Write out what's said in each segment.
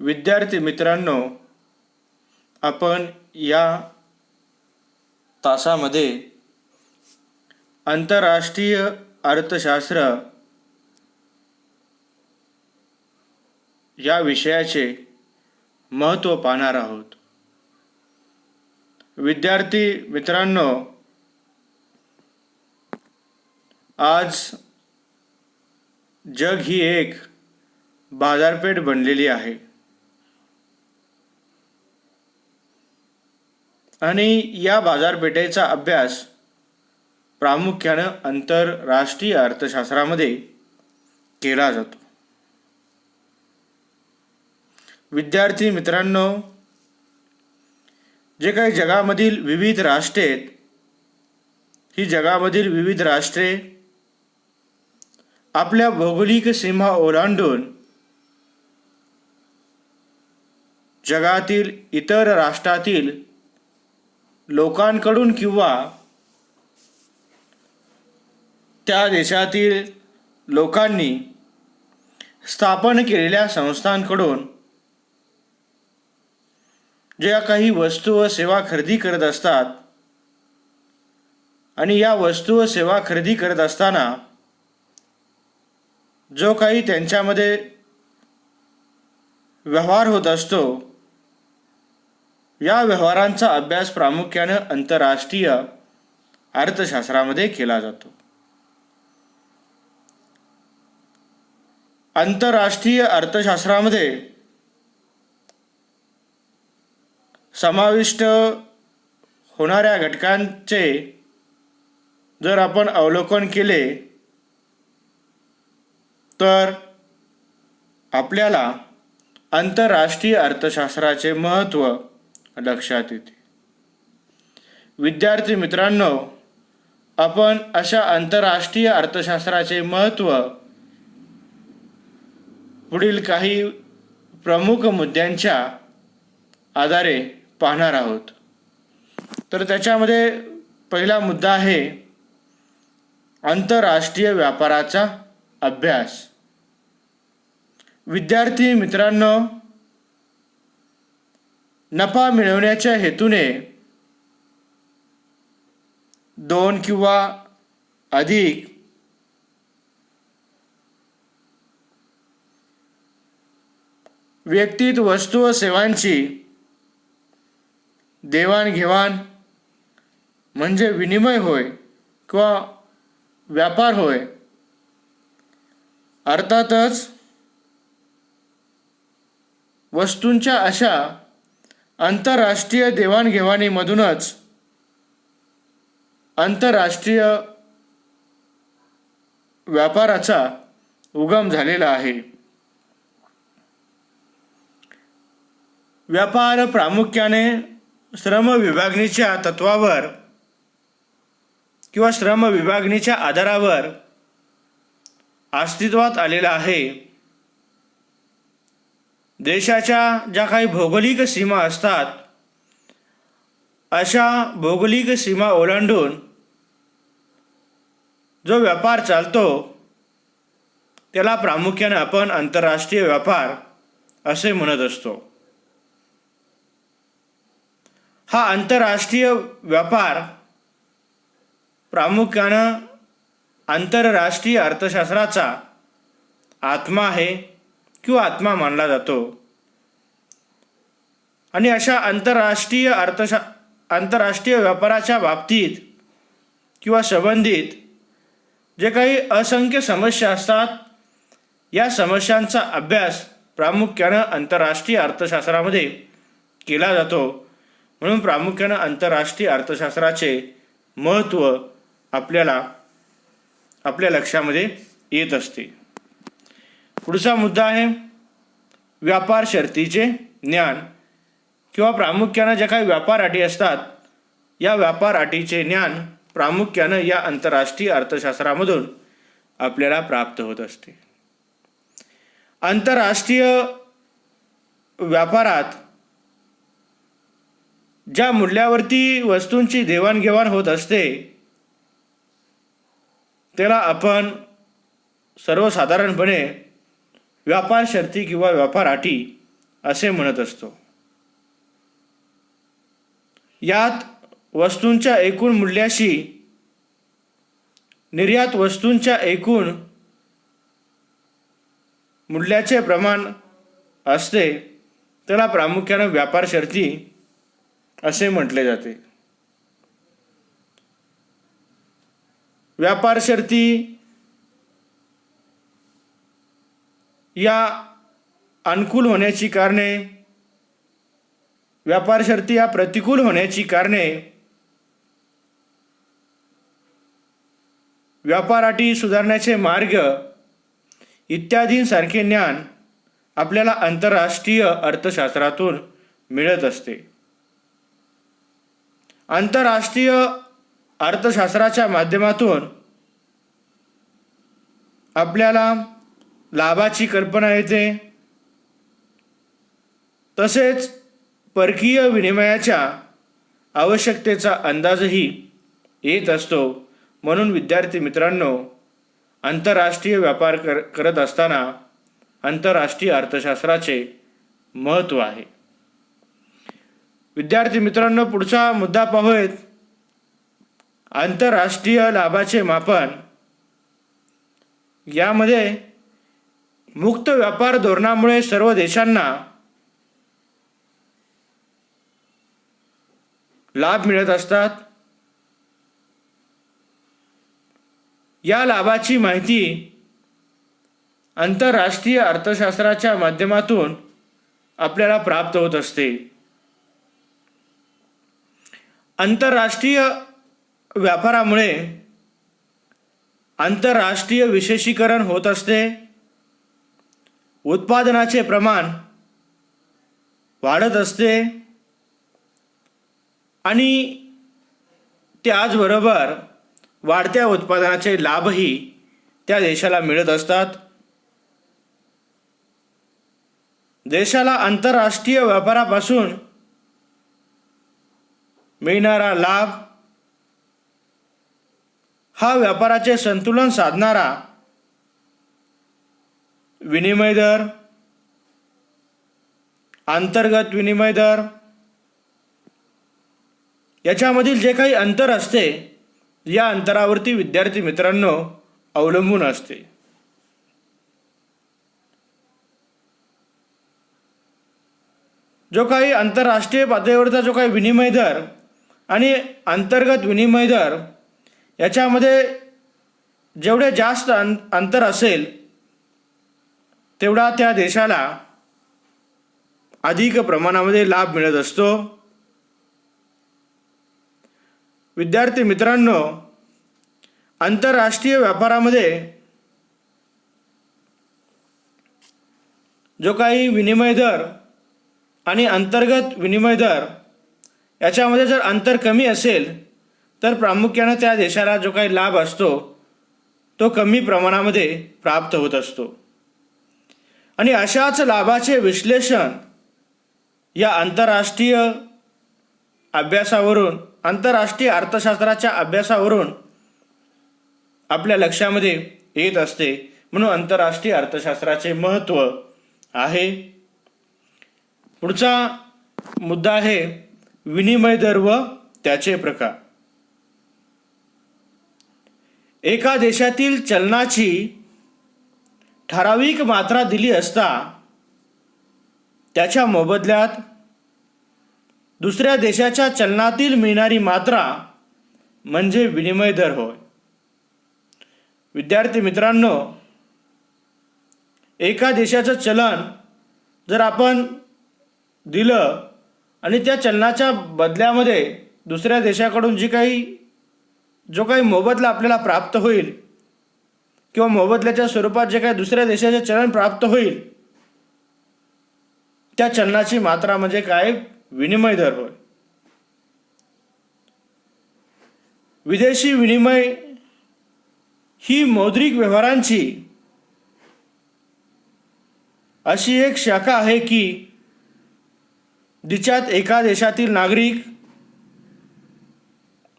विद्यार्थी मित्रांनो आपण या तासामध्ये आंतरराष्ट्रीय अर्थशास्त्र या विषयाचे महत्त्व पाहणार आहोत. विद्यार्थी मित्रांनो आज जग ही एक बाजारपेठ बनलेली आहे. आणि या बाजारपेठेचा अभ्यास प्रामुख्यानं आंतरराष्ट्रीय अर्थशास्त्रामध्ये केला जातो. विद्यार्थी मित्रांनो जे काही जगामधील विविध राष्ट्रे आहेत ही जगामधील विविध राष्ट्रे आपल्या भौगोलिक सीमा ओलांडून जगातील इतर राष्ट्रातील लोकांकडून किंवा त्या देशातील लोकांनी स्थापन केलेल्या संस्थांकडून ज्या काही वस्तू व सेवा खरेदी करत असतात आणि या वस्तू व सेवा खरेदी करत असताना जो काही त्यांच्यामध्ये व्यवहार होत असतो या व्यवहारांचा अभ्यास प्रामुख्याने आंतरराष्ट्रीय अर्थशास्त्रामध्ये केला जातो. आंतरराष्ट्रीय अर्थशास्त्रामध्ये समाविष्ट होणाऱ्या घटकांचे जर आपण अवलोकन केले तर आपल्याला आंतरराष्ट्रीय अर्थशास्त्राचे महत्त्व लक्षात येते. विद्यार्थी मित्रांनो आपण अशा आंतरराष्ट्रीय अर्थशास्त्राचे महत्त्व पुढील काही प्रमुख मुद्द्यांच्या आधारे पाहणार आहोत. तर त्याच्यामध्ये पहिला मुद्दा आहे आंतरराष्ट्रीय व्यापाराचा अभ्यास. विद्यार्थी मित्रांनो नफा मिळवण्याच्या हेतूने दोन किंवा अधिक व्यक्तीत वस्तू व सेवांची देवाणघेवाण म्हणजे विनिमय होय किंवा व्यापार होय. अर्थातच वस्तूंच्या अशा आंतरराष्ट्रीय देवाणघेवाणीमधूनच आंतरराष्ट्रीय व्यापाराचा उगम झालेला आहे. व्यापार प्रामुख्याने श्रम विभागणीच्या तत्वावर किंवा श्रम विभागणीच्या आधारावर अस्तित्वात आलेला आहे. देशाच्या ज्या काही भौगोलिक सीमा असतात अशा भौगोलिक सीमा ओलांडून जो व्यापार चालतो त्याला प्रामुख्याने आपण आंतरराष्ट्रीय व्यापार असे म्हणत असतो. हा आंतरराष्ट्रीय व्यापार प्रामुख्यानं आंतरराष्ट्रीय अर्थशास्त्राचा आत्मा आहे. किंवा आत्मा मानला जातो. आणि अशा आंतरराष्ट्रीय अर्थशा आंतरराष्ट्रीय व्यापाराच्या बाबतीत किंवा संबंधित जे काही असंख्य समस्या असतात या समस्यांचा अभ्यास प्रामुख्यानं आंतरराष्ट्रीय अर्थशास्त्रामध्ये केला जातो. म्हणून प्रामुख्यानं आंतरराष्ट्रीय अर्थशास्त्राचे महत्त्व आपल्याला आपल्या लक्षामध्ये येत असते. पुढचा मुद्दा आहे व्यापार शर्तीचे ज्ञान किंवा प्रामुख्यानं ज्या काही व्यापार अटी असतात या व्यापार अटीचे ज्ञान प्रामुख्यानं या आंतरराष्ट्रीय अर्थशास्त्रामधून आपल्याला प्राप्त होत असते. आंतरराष्ट्रीय व्यापारात ज्या मूल्यावरती वस्तूंची देवाणघेवाण होत असते त्याला आपण सर्वसाधारणपणे व्यापार शर्ती किंवा व्यापार अटी असे म्हणत असतो. यात वस्तूंच्या एकूण मूल्याशी निर्यात वस्तूंच्या एकूण मूल्याचे प्रमाण असते त्याला प्रामुख्याने व्यापार शर्ती असे म्हटले जाते. व्यापार शर्ती या अनुकूल होण्याची कारणे व्यापार शर्ती या प्रतिकूल होण्याची कारणे व्यापाराटी सुधारण्याचे मार्ग इत्यादींसारखे ज्ञान आपल्याला आंतरराष्ट्रीय अर्थशास्त्रातून मिळत असते. आंतरराष्ट्रीय अर्थशास्त्राच्या माध्यमातून आपल्याला लाभाची कल्पना येते. तसेच परकीय विनिमयाच्या आवश्यकतेचा अंदाजही येत असतो. म्हणून विद्यार्थी मित्रांनो आंतरराष्ट्रीय व्यापार कर करत असताना आंतरराष्ट्रीय अर्थशास्त्राचे महत्त्व आहे. विद्यार्थी मित्रांनो पुढचा मुद्दा पाहूयात. आंतरराष्ट्रीय लाभाचे मापन यामध्ये मुक्त व्यापार धोरणामुळे सर्व देशांना लाभ मिळत असतात. या लाभाची माहिती आंतरराष्ट्रीय अर्थशास्त्राच्या माध्यमातून आपल्याला प्राप्त होत असते. आंतरराष्ट्रीय व्यापारामुळे आंतरराष्ट्रीय विशेषीकरण होत असते. उत्पादनाचे प्रमाण वाढत असते आणि त्याचबरोबर वाढत्या उत्पादनाचे लाभही त्या देशाला मिळत असतात. देशाला आंतरराष्ट्रीय व्यापारापासून मिळणारा लाभ हा व्यापाराचे संतुलन साधणारा विनिमय दर अंतर्गत विनिमय दर. याच्यामधील जे काही अंतर असते या अंतरावरती विद्यार्थी मित्रांनो अवलंबून असते. जो काही आंतरराष्ट्रीय पातळीवरचा जो काही विनिमय दर आणि अंतर्गत विनिमय दर याच्यामध्ये जेवढे जास्त अं अंतर असेल तेवढा त्या देशाला अधिक प्रमाणामध्ये लाभ मिळत असतो. विद्यार्थी मित्रांनो आंतरराष्ट्रीय व्यापारामध्ये जो काही विनिमय दर आणि अंतर्गत विनिमय दर याच्यामध्ये जर अंतर कमी असेल तर प्रामुख्यानं त्या देशाला जो काही लाभ असतो तो कमी प्रमाणामध्ये प्राप्त होत असतो. आणि अशाच लाभाचे विश्लेषण या आंतरराष्ट्रीय अभ्यासावरून आंतरराष्ट्रीय अर्थशास्त्राच्या अभ्यासावरून आपल्या लक्षामध्ये येत असते. म्हणून आंतरराष्ट्रीय अर्थशास्त्राचे महत्त्व आहे. पुढचा मुद्दा आहे विनिमय दर व त्याचे प्रकार. एका देशातील चलनाची ठराविक मात्रा दिली असता त्याच्या मोबदल्यात दुसऱ्या देशाच्या चलनातील मिळणारी मात्रा म्हणजे विनिमय दर होय. विद्यार्थी मित्रांनो एका देशाचं चलन जर आपण दिलं आणि त्या चलनाच्या बदल्यामध्ये दुसऱ्या देशाकडून जी काही जो काही मोबदला आपल्याला प्राप्त होईल किंवा मोबदल्याच्या स्वरूपात जे काही दुसऱ्या देशाचे चलन प्राप्त होईल त्या चलनाची मात्रा म्हणजे काय? विनिमय दर होय. विदेशी विनिमय ही मौद्रिक व्यवहारांची अशी एक शाखा आहे की जिच्यात एका देशातील नागरिक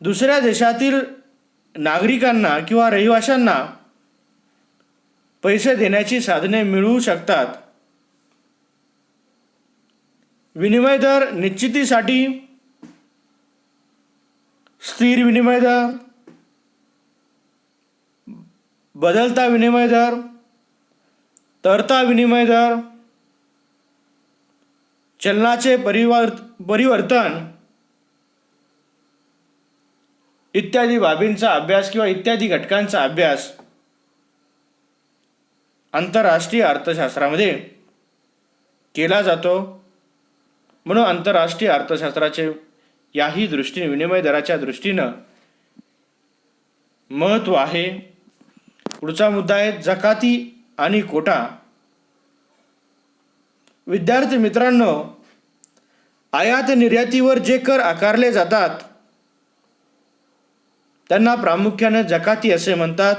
दुसऱ्या देशातील नागरिकांना किंवा रहिवाशांना पैसे देण्याची साधने मिळवू शकतात. विनिमय दर निश्चितीसाठी स्थिर विनिमय दर बदलता विनिमय दर तरता विनिमय दर चलनाचे परिवर परिवर्तन इत्यादी बाबींचा अभ्यास किंवा इत्यादी घटकांचा अभ्यास आंतरराष्ट्रीय अर्थशास्त्रामध्ये केला जातो. म्हणून आंतरराष्ट्रीय अर्थशास्त्राचे याही दृष्टीने विनिमय दराच्या दृष्टीनं महत्त्व आहे. पुढचा मुद्दा आहे जकाती आणि कोटा. विद्यार्थी मित्रांनो आयात निर्यातीवर जे कर आकारले जातात त्यांना प्रामुख्याने जकाती असे म्हणतात.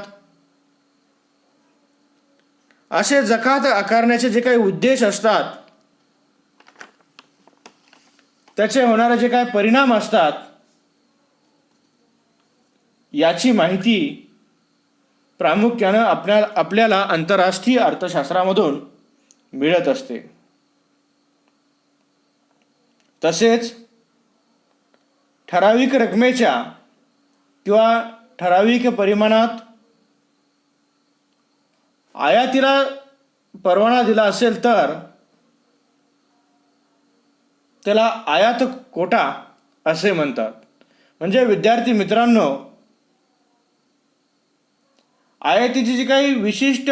असे जकात आकारण्याचे जे काही उद्देश असतात त्याचे होणारे जे काही परिणाम असतात याची माहिती प्रामुख्यानं आपल्या आपल्याला आंतरराष्ट्रीय अर्थशास्त्रामधून मिळत असते. तसेच ठराविक रकमेच्या किंवा ठराविक परिमाणात आयातीला परवाना दिला असेल तर त्याला आयात कोटा असे म्हणतात. म्हणजे विद्यार्थी मित्रांनो आयातीची जी काही विशिष्ट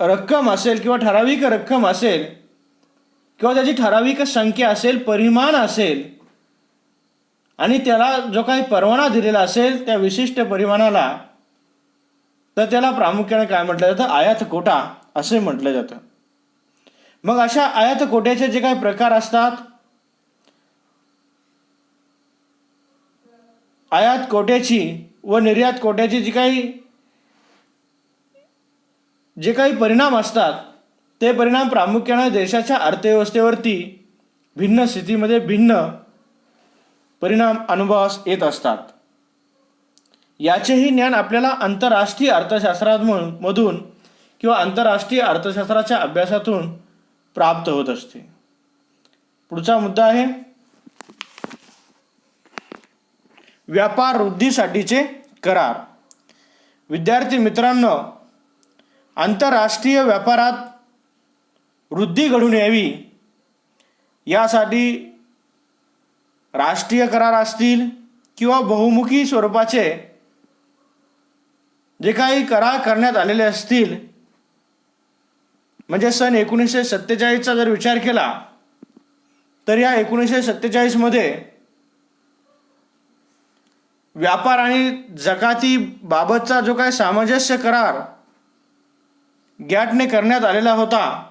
रक्कम असेल किंवा ठराविक रक्कम असेल किंवा त्याची ठराविक संख्या असेल परिमाण असेल आणि त्याला जो काही परवाना दिलेला असेल त्या विशिष्ट परिमाणाला तर त्याला प्रामुख्याने काय म्हटलं जातं? आयात कोटा असे म्हटलं जातं. मग अशा आयात कोट्याचे जे काही प्रकार असतात आयात कोट्याची व निर्यात कोट्याची जी काही जे काही परिणाम असतात ते परिणाम प्रामुख्याने देशाच्या अर्थव्यवस्थेवरती भिन्न स्थितीमध्ये भिन्न परिणाम अनुभवास येत असतात. याचेही ज्ञान आपल्याला आंतरराष्ट्रीय अर्थशास्त्रामधून मधून किंवा आंतरराष्ट्रीय अर्थशास्त्राच्या अभ्यासातून प्राप्त होत असते. पुढचा मुद्दा आहे व्यापार वृद्धीसाठीचे करार. विद्यार्थी मित्रांनो आंतरराष्ट्रीय व्यापारात वृद्धी घडून यावी यासाठी राष्ट्रीय करार असतील किंवा बहुमुखी स्वरूपाचे जे काही करार करण्यात आलेले असतील म्हणजे सन एकोणीसशे सत्तेचाळीसचा जर विचार केला तर या एकोणीसशे सत्तेचाळीसमध्ये व्यापार आणि जकाती बाबतचा जो काही सामंजस्य करार गॅटने करण्यात आलेला होता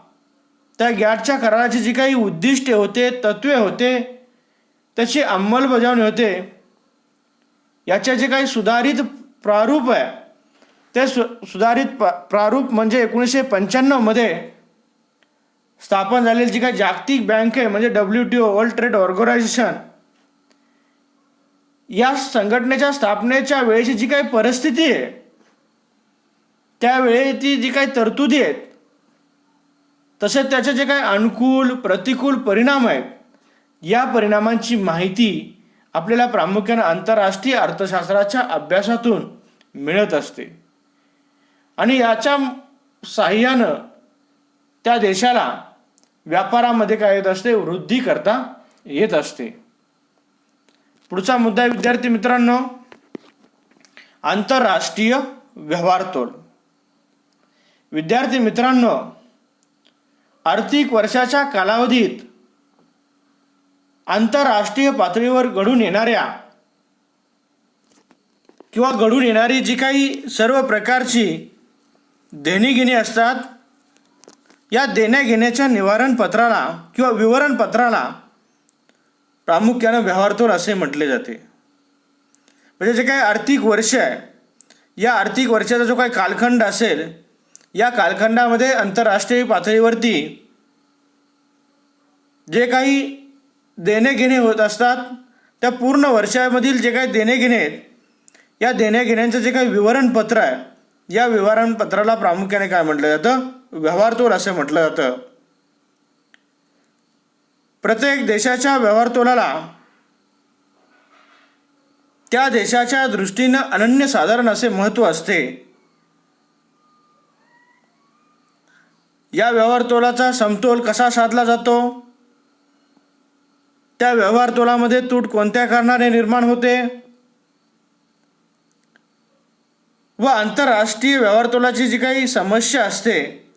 त्या गॅटच्या कराराची जी काही उद्दिष्टे होते तत्वे होते त्याची अंमलबजावणी होते याचे जे काही सुधारित प्रारूप आहे ते सु सुधारित प्रारूप म्हणजे एकोणीसशे पंच्याण्णवमध्ये स्थापन झालेली जी काही जागतिक बँक आहे म्हणजे W T O world trade organization या संघटनेच्या स्थापनेच्या वेळेची जी काही परिस्थिती आहे त्यावेळेची जी काही तरतुदी आहेत तसेच त्याचे जे काही अनुकूल प्रतिकूल परिणाम आहेत या परिणामांची माहिती आपल्याला प्रामुख्याने आंतरराष्ट्रीय अर्थशास्त्राच्या अभ्यासातून मिळत असते. आणि याच्या साह्यानं त्या देशाला व्यापारामध्ये काय येत असते? वृद्धी करता येत असते. पुढचा मुद्दा आहे विद्यार्थी मित्रांनो आंतरराष्ट्रीय व्यवहार तोड. विद्यार्थी मित्रांनो आर्थिक वर्षाच्या कालावधीत आंतरराष्ट्रीय पातळीवर घडून येणाऱ्या किंवा घडून येणारी जी काही सर्व प्रकारची देणीघेणी असतात या देण्याघेण्याच्या निवारणपत्राला किंवा विवरणपत्राला प्रामुख्यानं व्यवहारतोल असे म्हटले जाते. म्हणजे जे काही आर्थिक वर्ष आहे या आर्थिक वर्षाचा जो काही कालखंड असेल या कालखंडामध्ये आंतरराष्ट्रीय पातळीवरती जे काही देणेघेणे होत असतात त्या पूर्ण वर्षामधील जे काही देणेघेणे आहेत या देण्याघेण्यांचं जे काही विवरणपत्र आहे या विवरणपत्राला प्रामुख्याने काय म्हटलं जातं? व्यवहारतोल असं म्हटलं जातं. प्रत्येक देशाच्या व्यवहारतोलाला त्या देशाच्या दृष्टीनं अनन्यसाधारण असे महत्त्व असते. या व्यवहारतोलाचा समतोल कसा साधला जातो? त्या व्यवहारतोलामध्ये तूट कोणत्या कारणाने निर्माण होते? व आंतरराष्ट्रीय व्यवहारतोलाची जी काही समस्या असते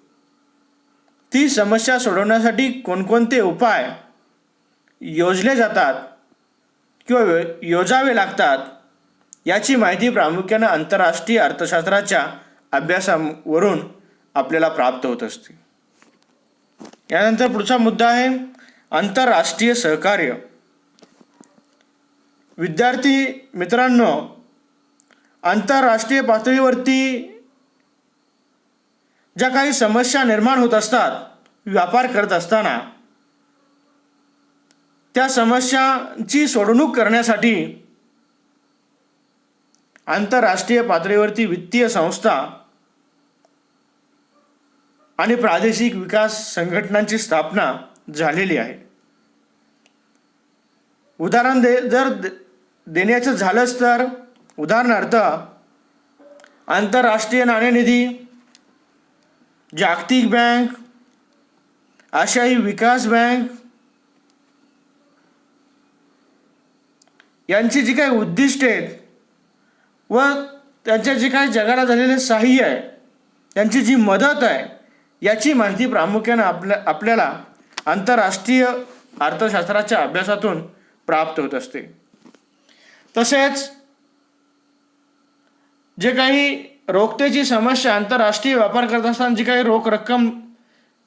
ती समस्या सोडवण्यासाठी कोणकोणते उपाय योजले जातात किंवा यो- योजावे लागतात याची माहिती प्रामुख्यानं आंतरराष्ट्रीय अर्थशास्त्राच्या अभ्यासावरून आपल्याला प्राप्त होत असते. यानंतर पुढचा मुद्दा आहे आंतरराष्ट्रीय सहकार्य. विद्यार्थी मित्रांनो आंतरराष्ट्रीय पातळीवरती ज्या काही समस्या निर्माण होत असतात व्यापार करत असताना त्या समस्यांची सोडवणूक करण्यासाठी आंतरराष्ट्रीय पातळीवरती वित्तीय संस्था आणि प्रादेशिक विकास संघटनांची स्थापना झालेली आहे. उदाहरण दे जर दे- देण्याचं झालंच तर उदाहरणार्थ आंतरराष्ट्रीय नाणेनिधी जागतिक बँक आशियाई विकास बँक यांची जी काही उद्दिष्टे आहेत व त्यांच्या जे काही जगाला झालेले साह्य आहे त्यांची जी मदत आहे याची माहिती प्रामुख्यानं आपल्या आपल्याला आंतरराष्ट्रीय अर्थशास्त्राच्या अभ्यासातून प्राप्त होत असते. तसेच जे काही रोखतेची समस्या आंतरराष्ट्रीय व्यापार करत असताना जी काही रोख रक्कम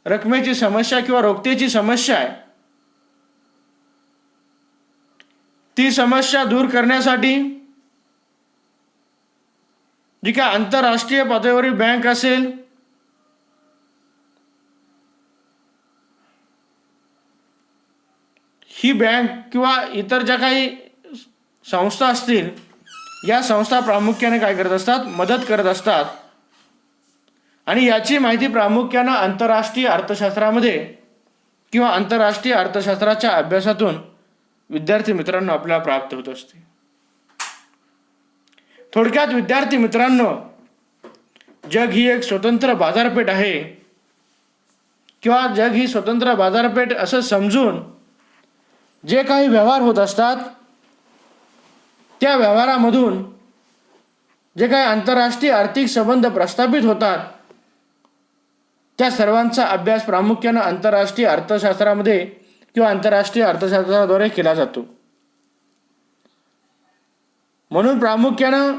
रकमेची समस्या किंवा रोखतेची समस्या आहे ती समस्या दूर करण्यासाठी जी काय आंतरराष्ट्रीय पातळीवरील बँक असेल ही बँक किंवा इतर ज्या काही संस्था असतील या संस्था प्रामुख्याने काय करत असतात? मदत करत असतात. आणि याची माहिती प्रामुख्यानं आंतरराष्ट्रीय अर्थशास्त्रामध्ये किंवा आंतरराष्ट्रीय अर्थशास्त्राच्या अभ्यासातून विद्यार्थी मित्रांनो आपल्याला प्राप्त होत असते. थोडक्यात विद्यार्थी मित्रांनो जग ही एक स्वतंत्र बाजारपेठ आहे. किंवा जग ही स्वतंत्र बाजारपेठ असं समजून जे काही व्यवहार होत असतात त्या व्यवहारामधून जे काही आंतरराष्ट्रीय आर्थिक संबंध प्रस्थापित होतात त्या सर्वांचा अभ्यास प्रामुख्यानं आंतरराष्ट्रीय अर्थशास्त्रामध्ये किंवा आंतरराष्ट्रीय अर्थशास्त्राद्वारे केला जातो. म्हणून प्रामुख्यानं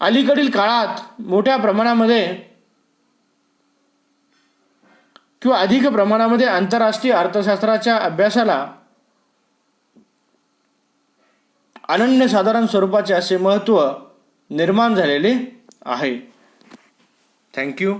अलीकडील काळात मोठ्या प्रमाणामध्ये किंवा अधिक प्रमाणामध्ये आंतरराष्ट्रीय अर्थशास्त्राच्या अभ्यासाला अनन्यसाधारण स्वरूपाचे असे महत्त्व निर्माण झालेले आहे. थँक्यू